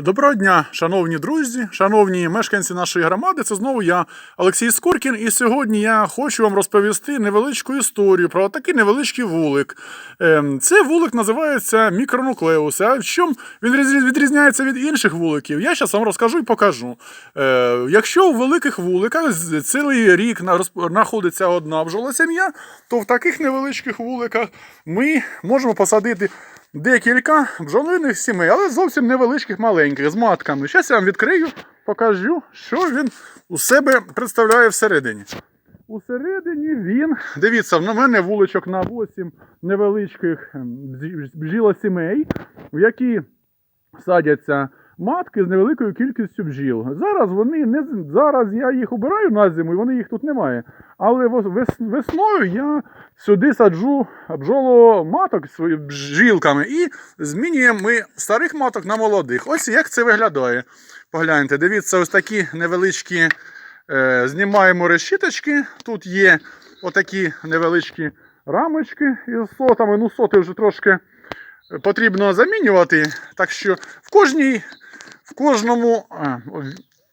Доброго дня, шановні друзі, шановні мешканці нашої громади. Це знову я, Олексій Скоркін. І сьогодні я хочу вам розповісти невеличку історію про такий невеличкий вулик. Ем, Цей вулик називається мікронуклеус. А в чому він відрізняється від інших вуликів? Я зараз вам розкажу і покажу. Е, Якщо у великих вуликах цілий рік на- знаходиться одна бджола сім'я, то в таких невеличких вуликах ми можемо посадити декілька бджолиних сімей, але зовсім невеличких маленьких з матками. Зараз я вам відкрию, покажу, що він у себе представляє всередині. Усередині він. Дивіться, на мене вуличок на 8 невеличких ем, бджі- бджілосімей, в які садяться матки з невеликою кількістю бджіл. Зараз вони не зараз я їх убираю на зиму, і вони їх тут немає. Але вес- весною я сюди саджу бджоломаток з бджілками і змінюємо ми старих маток на молодих. Ось як це виглядає. Погляньте, дивіться, ось такі невеличкі. Е, знімаємо решіточки. Тут є отакі невеличкі рамочки із сотами. Ну, соти вже трошки потрібно замінювати. Так що в кожній, в кожному.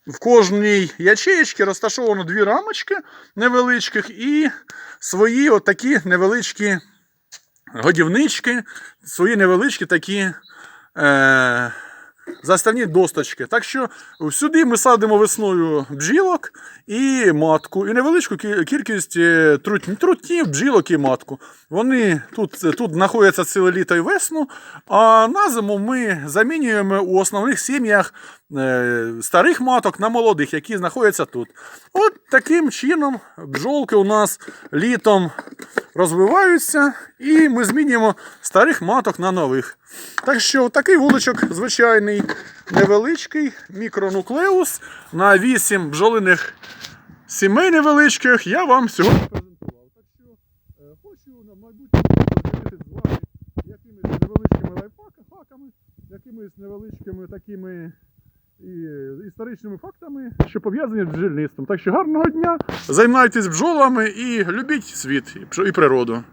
В кожній ячеєчці розташовано дві рамочки невеличких і свої отакі невеличкі годівнички, свої невеличкі такі е, заставні досточки. Так що сюди ми садимо весною бджілок і матку, і невеличку кількість е, трутнів, бджілок і матку. Вони тут, тут знаходяться ціле літо і весну, а на зиму ми замінюємо у основних сім'ях е, старих маток на молодих, які знаходяться тут. От таким чином бджолки у нас літом розвиваються, і ми змінюємо старих маток на нових. Так що такий вуличок звичайний невеличкий мікронуклеус на 8 бджолиних сімей невеличких я вам сьогодні презентував. Так що е, хочу на майбутньому з вами якимись невеличкими лайфхаками, якимись невеличкими такими і е, історичними фактами, що пов'язані з бджільництвом. Так що гарного дня, займайтесь бджолами і любіть світ і природу.